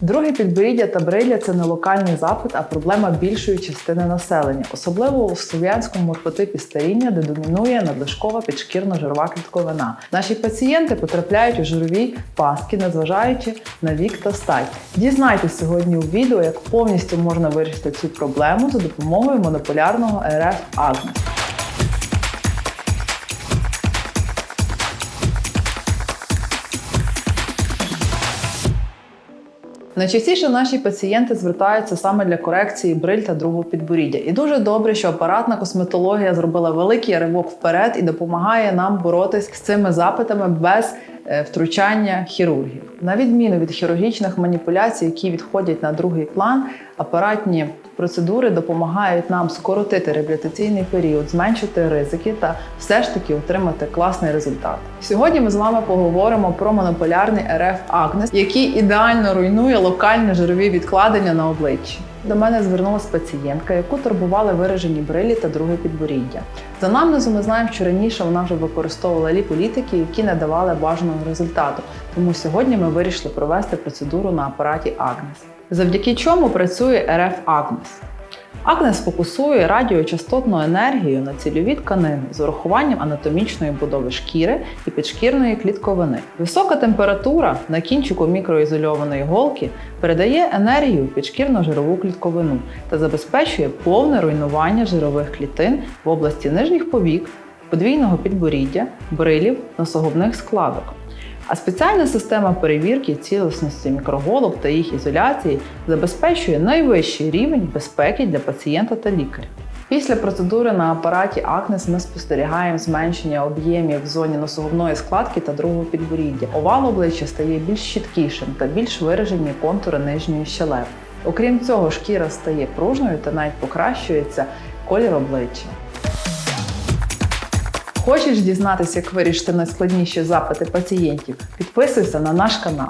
Друге підборіддя та брилля це не локальний запит, а проблема більшої частини населення, особливо у слов'янському морфотипі старіння, де домінує надлишкова підшкірно-жирова клітковина. Наші пацієнти потрапляють у жирові пастки, незважаючи на вік та стать. Дізнайтесь сьогодні у відео, як повністю можна вирішити цю проблему за допомогою монополярного РФ Найчастіше наші пацієнти звертаються саме для корекції бриль та другого підборіддя. І дуже добре, що апаратна косметологія зробила великий ривок вперед і допомагає нам боротись з цими запитами без втручання хірургів. На відміну від хірургічних маніпуляцій, які відходять на другий план, апаратні процедури допомагають нам скоротити реабілітаційний період, зменшити ризики та все ж таки отримати класний результат. Сьогодні ми з вами поговоримо про монополярний РФ Агнес, який ідеально руйнує локальні жирові відкладення на обличчі. До мене звернулася пацієнтка, яку турбували виражені брилі та друге підборіддя. За намнезу ми знаємо, що раніше вона вже використовувала ліполітики, які не давали бажаного результату. Тому сьогодні ми вирішили провести процедуру на апараті Агнес. Завдяки чому працює РФ Агнес? Агнес фокусує радіочастотну енергію на цільові тканини з урахуванням анатомічної будови шкіри і підшкірної клітковини. Висока температура на кінчику мікроізольованої голки передає енергію в підшкірно-жирову клітковину та забезпечує повне руйнування жирових клітин в області нижніх повік, подвійного підборіддя, брилів, носогубних складок. А спеціальна система перевірки цілісності мікроголок та їх ізоляції забезпечує найвищий рівень безпеки для пацієнта та лікаря. Після процедури на апараті Акнес ми спостерігаємо зменшення об'ємів в зоні носогубної складки та другого підборіддя. Овал обличчя стає більш чіткішим та більш виражені контури нижньої щелепи. Окрім цього, шкіра стає пружною та навіть покращується колір обличчя. Хочеш дізнатися, як вирішити найскладніші запити пацієнтів? Підписуйся на наш канал.